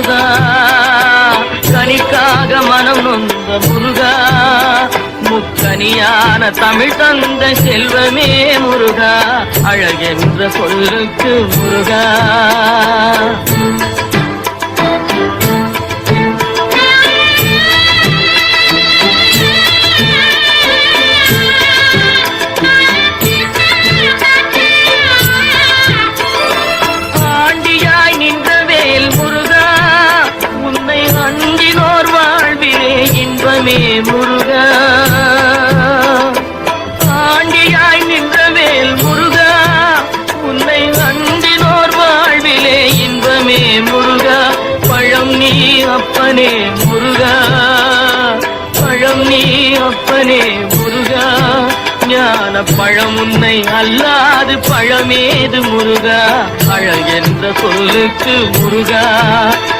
முருகா. கனிக்காக மனம் நொந்த முருகா. முக்கனியான தமிழ் தந்த செல்வமே முருகா. அழகென்ற பொருளுக்கு முருகா. அன்பினோர் வாழ்விலே இன்பமே முருகா. ஆண்டியாய் நின்ற வேல் முருகா. உன்னை அன்பினோர் வாழ்விலே இன்பமே முருகா. பழம் நீ அப்பனே முருகா. பழம் நீ அப்பனே முருகா. ஞான பழம் உன்னை அல்லாது பழமேது முருகா. அழகென்ற சொல்லுக்கு முருகா.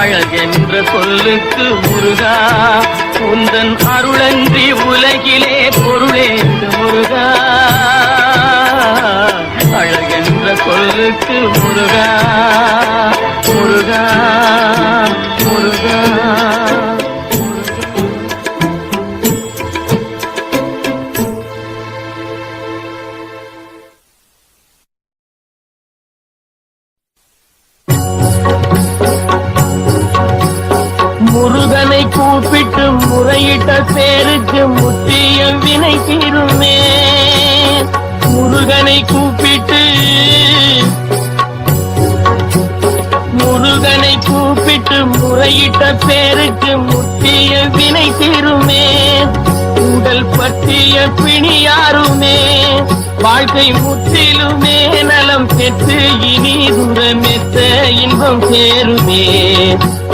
அழகென்ற சொல்லுக்கு முருகா உந்தன் அருளன்றி உலகி கூப்பிட்டு முறையிட்ட பேருக்கு முற்றிய வினை தீருமே. முருகனை கூப்பிட்டு முருகனை கூப்பிட்டு முறையிட்ட பேருக்கு முற்றிய வினை தீருமே. உடல் பற்றிய பிணியாருமே வாழ்க்கை முற்றிலுமே நலம் பெற்று இனி துரமெத்த இன்பம் சேருமே.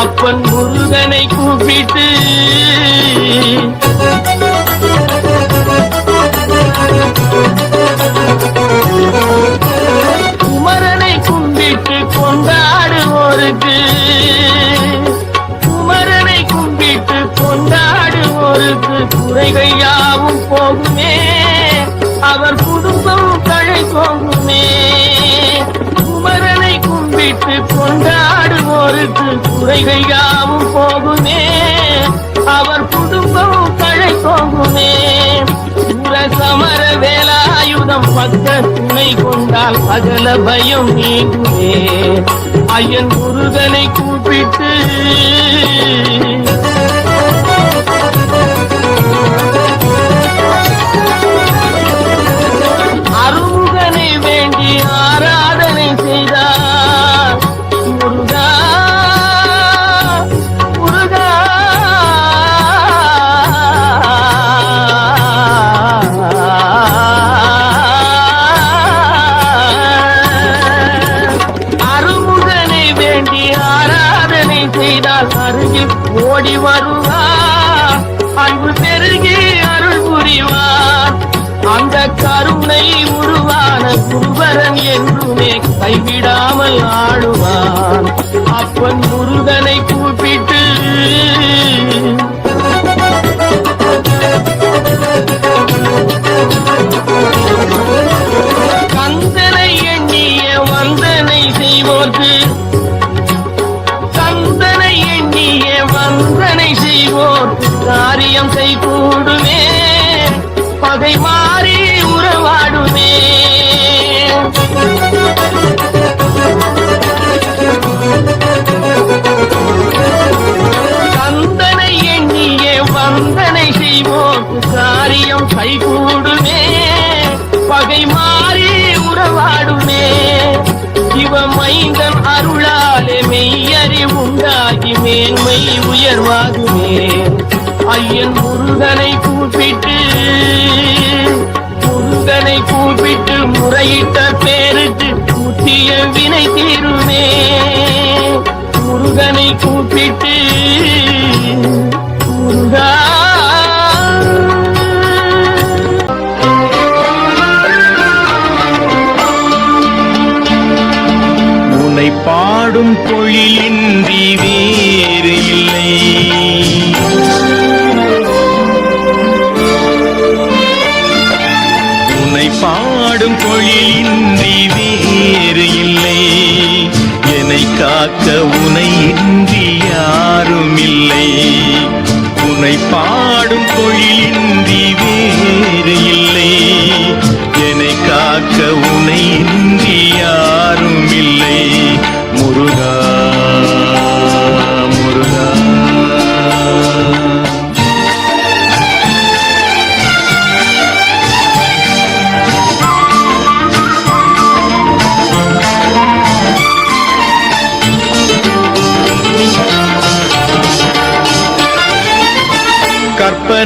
அப்பன் முருகனை கூப்பிட்டு குமரனை கும்பிட்டு கொண்டாடுவோருக்கு குறைகள் யாவும் போகுமே. அவர் குடும்பம் கழை போகுமே. குமரனை கும்பிட்டு கொண்டாடுவோருக்கு குறைகள் யாவும் போகுமே. அவர் குடும்பம் கழை போகுமே. சூர சமர வேலாயுதம் பக்க துணை கொண்டால் அகல பயம் நீங்குமே. ஐயன் முருகனை கூப்பிட்டு கைவிடாமல் ஆடுவான். அப்பன் முருகனை கூப்பிட்டு கந்தனை எண்ணிய வந்தனை செய்வோர்க்கு கந்தனை எண்ணிய வந்தனை செய்வோர் காரியம் செய்கூடுமே. பகை மாறி கந்தனை எண்ணிய வந்தனை செய்வோர் காரியம் கைகூடுமே. பகை மாறி உறவாடுமே. சிவமைந்தன் அருளாலே மெய்யறி உண்டாகி மேன்மை உயர்வாகுமே. ஐயன் முருகனை கூப்பிட்டு முருகனை கூப்பிட்டு முறையிட்ட பேருக்கு கூட்டிய வினை தீருமே. முருகனை கூப்பிட்டு காக்க உனை இன்றி யாரும் இல்லை உன்னை பாடும் தொழிலின்றி வேறு இல்லை. என்னை காக்க உனை இன்றி யார்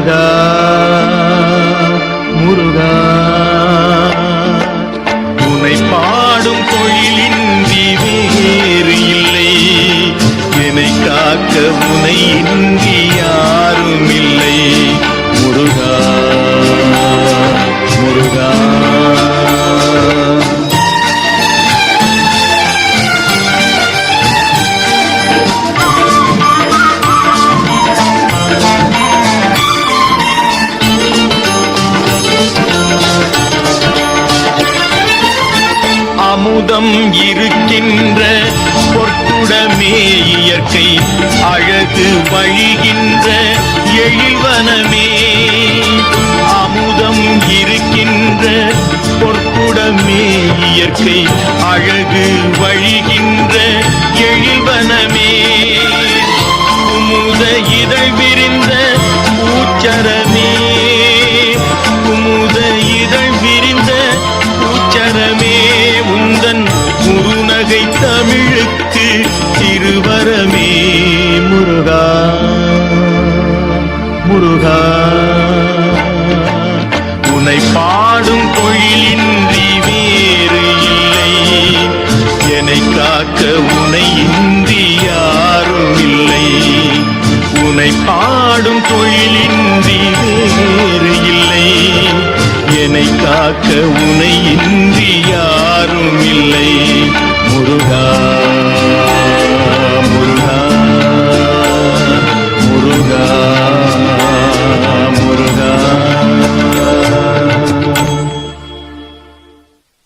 முருகா முருகா. உனை பாடும் தொழிலின்றி வேறு இல்லை. என்னை காக்க உனை இன்றி அழகு வழிகின்ற எழில்வனமே. அமுதம் இருக்கின்ற பொற்குடமே இயற்கை அழகு வழிகின்ற எழில்வனமே. குமுத இதழ் விரிந்த பூச்சரமே. குமுத இதழ் விரிந்த பூச்சரமே. உந்தன் குருநகை தமிழுக்கு திருவரமே. முருகா உனை பாடும் தொழிலின்றி வேறு இல்லை. என்னை காக்க உனை இன்றி யாரும் இல்லை. உனை பாடும் தொழிலின்றி வேறு இல்லை. என்னை காக்க உனை இன்றி யாரும் இல்லை.